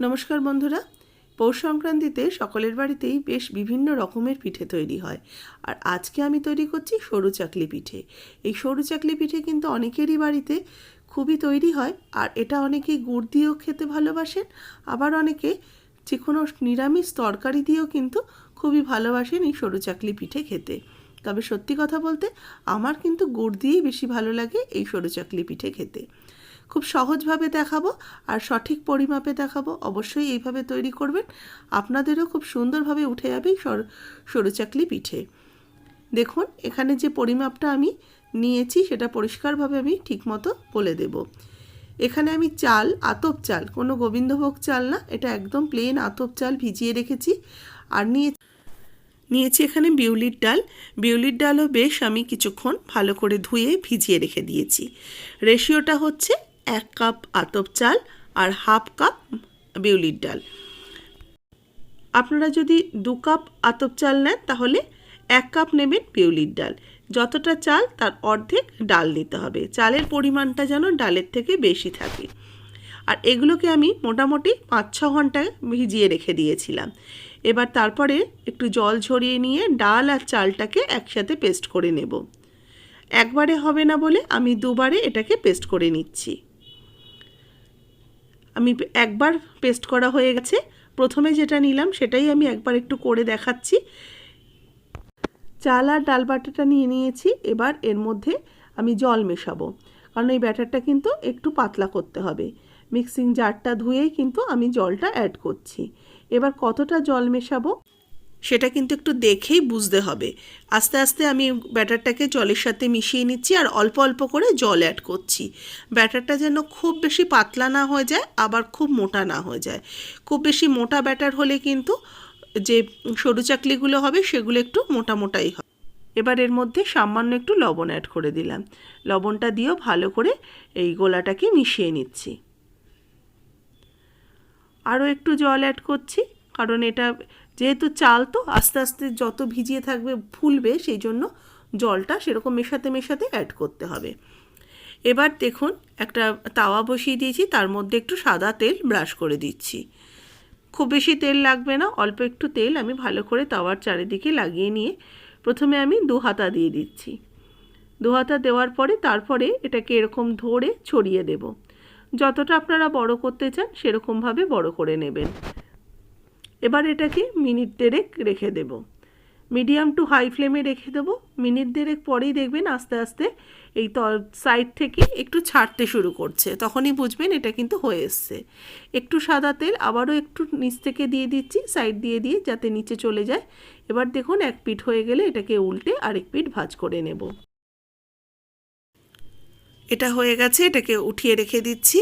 নমস্কার বন্ধুরা। পৌষ সংক্রান্তিতে সকলের বাড়িতেই বেশ বিভিন্ন রকমের পিঠে তৈরি হয়। আর আজকে আমি তৈরি করছি সরু চাকলি পিঠে। এই সরু চাকলি পিঠে কিন্তু অনেকেরই বাড়িতে খুবই তৈরি হয়। আর এটা অনেকে গুড় দিয়েও খেতে ভালোবাসেন, আবার অনেকে যে কোনো নিরামিষ তরকারি দিয়েও কিন্তু খুবই ভালোবাসেন এই সরু চাকলি পিঠে খেতে। তবে সত্যি কথা বলতে, আমার কিন্তু গুড় দিয়েই বেশি ভালো লাগে এই সরু চাকলি পিঠে খেতে। খুব সহজভাবে দেখাবো আর সঠিক পরিমাপে দেখাবো। অবশ্যই এইভাবে তৈরি করবেন। আপনাদেরও খুব সুন্দরভাবে উঠে যাবে সর চাকলি পিঠে। দেখুন, এখানে যে পরিমাপটা আমি নিয়েছি, সেটা পরিষ্কারভাবে আমি ঠিকমতো বলে দেব। এখানে আমি চাল, আতপ চাল, কোনো গোবিন্দভোগ চাল না, এটা একদম প্লেন আতপ চাল ভিজিয়ে রেখেছি। আর নিয়ে নিয়েছি এখানে বিউলির ডাল। বিউলির ডালও বেশ আমি কিছুক্ষণ ভালো করে ধুয়ে ভিজিয়ে রেখে দিয়েছি। রেশিওটা হচ্ছে এক কাপ আতপ চাল আর হাফ কাপ বিউলির ডাল। আপনারা যদি দু কাপ আতপ চাল নেন, তাহলে এক কাপ নেবেন বিউলির ডাল। যতটা চাল, তার অর্ধেক ডাল নিতে হবে। চালের পরিমাণটা যেন ডালের থেকে বেশি থাকে। আর এগুলোকে আমি মোটামুটি পাঁচ ছ ঘণ্টা ভিজিয়ে রেখে দিয়েছিলাম। এবার তারপরে একটু জল ঝরিয়ে নিয়ে ডাল আর চালটাকে একসাথে পেস্ট করে নেব। একবারে হবে না বলে আমি দুবারে এটাকে পেস্ট করে নিচ্ছি। আমি একবার পেস্ট করা হয়ে গেছে। প্রথমে যেটা নিলাম সেটাই আমি একবার একটু করে দেখাচ্ছি। চাল আর ডাল বাটাটা নিয়ে নিয়েছি, এবার এর মধ্যে আমি জল মেশাবো। কারণ এই ব্যাটারটা কিন্তু একটু পাতলা করতে হবে। মিক্সিং জারটা ধুয়েই কিন্তু আমি জলটা অ্যাড করছি। এবার কতটা জল মেশাবো? সেটা কিন্তু একটু দেখেই বুঝতে হবে। আস্তে আস্তে আমি ব্যাটারটাকে জলের সাথে মিশিয়ে নিচ্ছি আর অল্প অল্প করে জল অ্যাড করছি। ব্যাটারটা যেন খুব বেশি পাতলা না হয়ে যায়, আবার খুব মোটা না হয়ে যায়। খুব বেশি মোটা ব্যাটার হলে কিন্তু যে সরু চাকলিগুলো হবে, সেগুলো একটু মোটা মোটাই হবে। এবার এর মধ্যে সামান্য একটু লবণ অ্যাড করে দিলাম। লবণটা দিয়েও ভালো করে এই গোলাটাকে মিশিয়ে নিচ্ছি। আরও একটু জল অ্যাড করছি। কারণ এটা যেহেতু চাল, তো আস্তে আস্তে যত ভিজিয়ে থাকবে ফুলবে, সেই জন্য জলটা সেরকম মেশাতে মেশাতে অ্যাড করতে হবে। এবার দেখুন, একটা তাওয়া বসিয়ে দিয়েছি, তার মধ্যে একটু সাদা তেল ব্রাশ করে দিচ্ছি। খুব বেশি তেল লাগবে না, অল্প একটু তেল আমি ভালো করে তাওয়ার চারিদিকে লাগিয়ে নিয়ে প্রথমে আমি দু হাতা দিয়ে দিচ্ছি। দু হাতা দেওয়ার পরে তারপরে এটাকে এরকম ধরে ছড়িয়ে দেব। যতটা আপনারা বড় করতে চান, সেরকমভাবে বড় করে নেবেন। এবার এটাকে মিনিট দেড়েক রেখে দেব। মিডিয়াম টু হাই ফ্লেমে রেখে দেবো। মিনিট দেড়েক পরেই দেখবেন আস্তে আস্তে এই সাইড থেকে একটু ছাড়তে শুরু করছে। তখনই বুঝবেন এটা কিন্তু হয়ে এসছে। একটু সাদা তেল, আবারও একটু নিচ থেকে দিয়ে দিচ্ছি, সাইড দিয়ে দিয়ে যাতে নিচে চলে যায়। এবার দেখুন এক পিঠ হয়ে গেলে এটাকে উল্টে আরেক পিঠ ভাজ করে নেব। এটা হয়ে গেছে, এটাকে উঠিয়ে রেখে দিচ্ছি।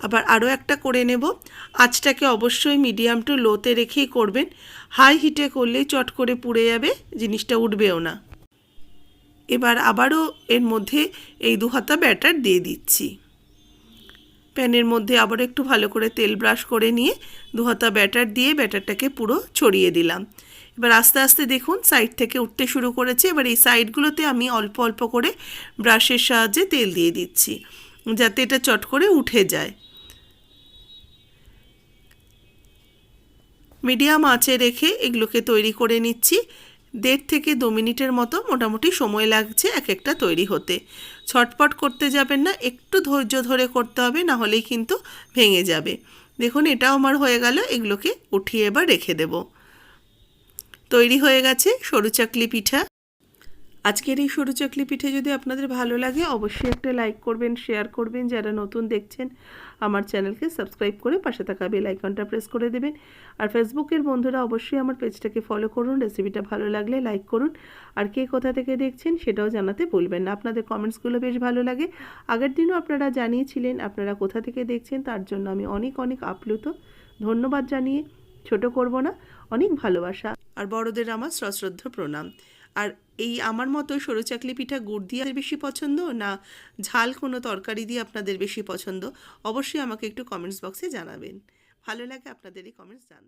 আবার আরও একটা করে নেব। আঁচটাকে অবশ্যই মিডিয়াম টু লোতে রেখেই করবেন। হাই হিটে করলেই চট করে পুড়ে যাবে, জিনিসটা উঠবেও না। এবার আবারও এর মধ্যে এই দু হাতা ব্যাটার দিয়ে দিচ্ছি। প্যানের মধ্যে আবার একটু ভালো করে তেল ব্রাশ করে নিয়ে দু হাতা ব্যাটার দিয়ে ব্যাটারটাকে পুরো ছড়িয়ে দিলাম। এবার আস্তে আস্তে দেখুন সাইড থেকে উঠতে শুরু করেছে। এবার এই সাইডগুলোতে আমি অল্প অল্প করে ব্রাশের সাহায্যে তেল দিয়ে দিচ্ছি, যাতে এটা চট করে উঠে যায়। মিডিয়াম আঁচে রেখে এগুলোকে তৈরি করে নিচ্ছি। দেড় থেকে দু মিনিটের মতো মোটামুটি সময় লাগছে এক একটা তৈরি হতে। ছটপট করতে যাবেন না, একটু ধৈর্য ধরে করতে হবে, না হলেই কিন্তু ভেঙে যাবে। দেখুন, এটাও আমার হয়ে গেল, এগুলোকে উঠিয়ে বা রেখে দেব। তৈরি হয়ে গেছে সরু চাকলি পিঠা। আজকের এই সরু চাকলি পিঠে যদি আপনাদের ভালো লাগে, অবশ্যই একটা লাইক করবেন শেয়ার করবেন। যারা নতুন দেখছেন, আমার চ্যানেলকে সাবস্ক্রাইব করে পাশে থাকা বেল আইকনটা প্রেস করে দেবেন। আর ফেসবুকের বন্ধুরা অবশ্যই আমার পেজটাকে ফলো করুন রেসিপিটা ভালো লাগলে লাইক করুন। আর কে কোথা থেকে দেখছেন, সেটাও জানাতে ভুলবেন না। আপনাদের কমেন্টসগুলো বেশ ভালো লাগে। আগের দিনও আপনারা জানিয়েছিলেন, আপনারা কোথা থেকে দেখছেন, তার জন্য আমি অনেক অনেক আপ্লুত। ধন্যবাদ জানিয়ে ছোট করব না, অনেক ভালোবাসা। আর বড়দের আমার সশ্রদ্ধ প্রণাম। আর এই আমার মতো সরু চাকলি পিঠা গুড় দিয়ে বেশি পছন্দ না ঝাল কোনো তরকারি দিয়ে আপনাদের বেশি পছন্দ? অবশ্যই আমাকে একটু কমেন্টস বক্সে জানাবেন। ভালো লাগে আপনাদের এই কমেন্টস জান